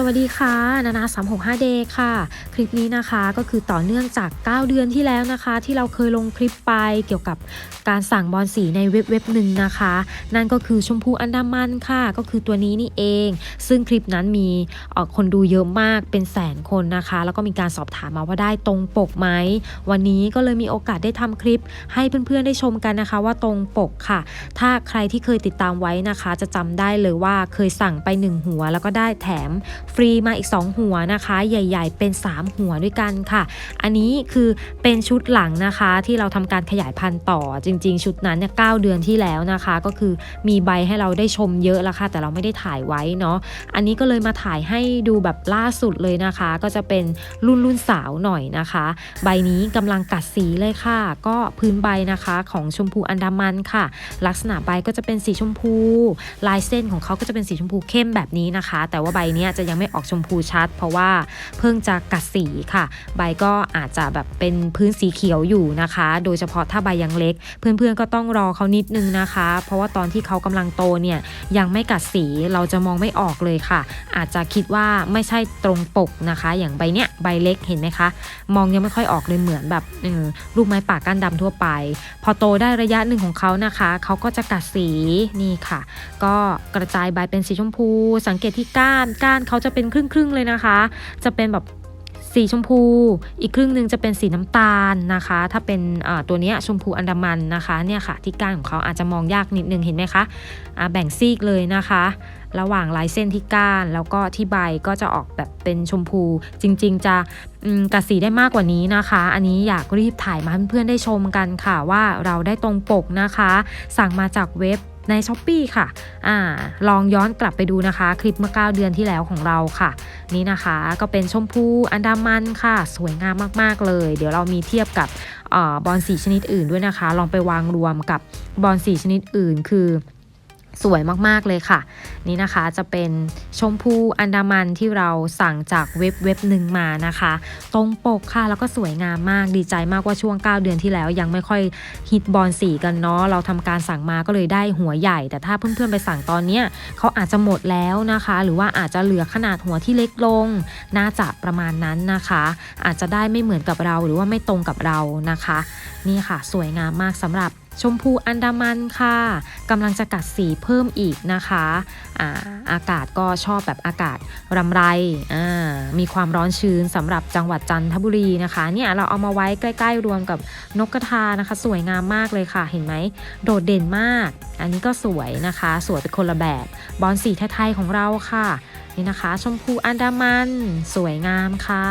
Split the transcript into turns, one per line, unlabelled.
สวัสดีค่ะ นานา365 day ค่ะ คลิปนี้นะคะก็คือต่อเนื่องจาก 9 เดือนที่แล้วนะคะ ที่เราเคยลงคลิปไปเกี่ยวกับการสั่งบอลสีในเว็บเว็บหนึ่งนะคะ นั่นก็คือชมพูอันดามันค่ะ ก็คือตัวนี้นี่เอง ซึ่งคลิปนั้นมีออคนดูเยอะมากเป็นแสนคนนะคะ แล้วก็มีการสอบถามมาว่าได้ตรงปกไหม วันนี้ก็เลยมีโอกาสได้ทำคลิป ให้เพื่อนๆได้ชมกันนะคะ ว่าตรงปกค่ะ ถ้าใครที่เคยติดตามไว้นะคะ จะจำได้เลยว่าเคยสั่งไป 1 หัว แล้วก็ได้แถมฟรีมาอีก 2 หัวนะคะ ใหญ่ ๆ เป็น 3 หัวด้วยกันค่ะ อันนี้คือเป็นชุดหลังนะคะที่เราทำการขยายพันธุ์ต่อจริง ๆ ชุดนั้นเนี่ยเเดือนที่แล้วนะคะ ก็คือมีใบให้เราได้ชมเยอะแล้วค่ะ แต่เราไม่ได้ถ่ายไว้เนาะอันนี้ก็เลยมาถ่ายให้ดูแบบล่าสุดเลยนะคะ ก็จะเป็นรุ่นรุ่นสาวหน่อยนะคะ ใบนี้กำลังกัดสีเลยค่ะ ก็พื้นใบนะคะของชมพูอันดามันค่ะ ลักษณะใบก็จะเป็นสีชมพู ลายเส้นของเขาก็จะเป็นสีชมพูเข้มแบบนี้นะคะ แต่ว่าใบนี้จะยังไม่ออกชมพูชัด เพราะว่าเพิ่งจะกัดสีค่ะ ใบก็อาจจะแบบเป็นพื้นสีเขียวอยู่นะคะ โดยเฉพาะถ้าใบยังเล็ก เพื่อนๆก็ต้องรอเขานิดนึงนะคะ เพราะว่าตอนที่เขากำลังโตเนี่ยยังไม่กัดสีเราจะมองไม่ออกเลยค่ะ อาจจะคิดว่าไม่ใช่ตรงปกนะคะ อย่างใบเนี้ยใบเล็กเห็นไหมคะ มองยังไม่ค่อยออกเลยเหมือนแบบเออลูกไม้ป่าก้านดำทั่วไป พอโตได้ระยะหนึ่งของเขานะคะ เขาก็จะกัดสีนี่ค่ะ ก็กระจายใบเป็นสีชมพู สังเกตที่ก้านก้านเขาจะเป็นครึ่งๆเลยนะคะ จะเป็นแบบสีชมพู อีกครึ่งหนึ่งจะเป็นสีน้ำตาลนะคะ ถ้าเป็นตัวนี้ชมพูอันดามันนะคะ เนี่ยค่ะ ที่ก้านของเขาอาจจะมองยากนิดนึงเห็นไหมคะอ่าแบ่งซีกเลยนะคะ ระหว่างลายเส้นที่ก้านแล้วก็ที่ใบก็จะออกแบบเป็นชมพู จริง ๆ จะอืมกัดสีได้มากกว่านี้นะคะ อันนี้อยากรีบถ่ายมาให้เพื่อนๆได้ชมกันค่ะว่าเราได้ตรงปกนะคะ สั่งมาจากเว็บ ใน s h อ p e e ค่ะอ่าลองย้อนกลับไปดูนะคะ คลิปเมื่อ 9 เดือนที่แล้วของเราค่ะ นี่นะคะก็เป็นชมพูอันดามันค่ะ สวยงามมาก ๆ เลย เดี๋ยวเรามีเทียบกับอบอลสีชนิดอื่นด้วยนะคะ ลองไปวางรวมกับบอลสีชนิดอื่นคือ สวยมากๆเลยค่ะ นี่นะคะจะเป็นชมพูอันดามันที่เราสั่งจากเว็บเว็บหนึ่งมานะคะ ตรงปกค่ะแล้วก็สวยงามมากดีใจมากว่าช่วง 9 เดือนที่แล้วยังไม่ค่อยฮิตบอลสีกันเนาะเราทำการสั่งมาก็เลยได้หัวใหญ่ แต่ถ้าเพื่อนๆไปสั่งตอนเนี้ยเขาอาจจะหมดแล้วนะคะ หรือว่าอาจจะเหลือขนาดหัวที่เล็กลง น่าจะประมาณนั้นนะคะ อาจจะได้ไม่เหมือนกับเราหรือว่าไม่ตรงกับเรานะคะ นี่ค่ะ สวยงามมากสำหรับชมพูอันดามันค่ะกำลังจะกัดสีเพิ่มอีกนะคะอาอากาศก็ชอบแบบอากาศรำไรอ่ามีความร้อนชื้นสำหรับจังหวัดจันทบุรีนะคะเนี่ยเราเอามาไว้ใกล้ ๆ รวมกับนกกระทานะคะ สวยงามมากเลยค่ะ เห็นไหมโดดเด่นมาก อันนี้ก็สวยนะคะ สวยเป็นคนละแบบบอลสีไทยๆของเราค่ะนี่นะคะ ชมพูอันดามัน สวยงามค่ะ